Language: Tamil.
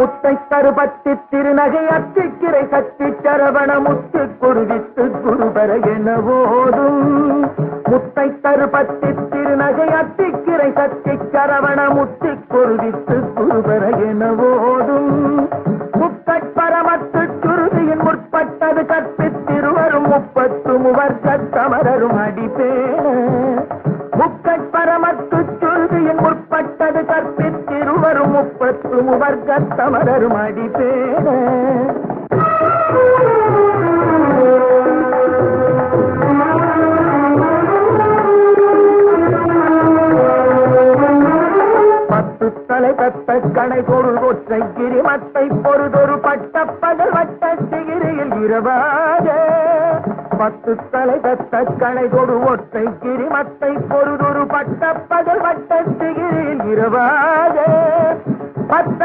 முத்தை கருபத்தி திருநகை அத்திக்கிரை சக்தி சரவண முத்து குருவித்து குருபர என ஓதும் முத்தை கருபத்தி திருநகை அத்திக்கிரை சக்தி சரவண முத்து குருவித்து குருபர என ஓதும் முக்கட்பரமத்து சுருதியின் முற்பட்டது கற்பித்திருவரும் முப்பத்து முவர் சத்தமரரும் அடிப்பேன். சுருதியின் முற்பட்டது கற்பித்திருவரும் முப்பத்து முவர் கத்தமரரும் அடிப்பேன பத்து தலை தத்த கணை பொருள் ஒற்றை கிரிமத்தை பொறுதொரு பட்ட பகல் வட்ட சிகிரியில் இரவாக பத்து தலை தத்த கணை கொடு ஒற்றை கிரிமத்தை பொருதொரு பட்ட பகல் வட்ட சிகிரில் இரவாக பத்த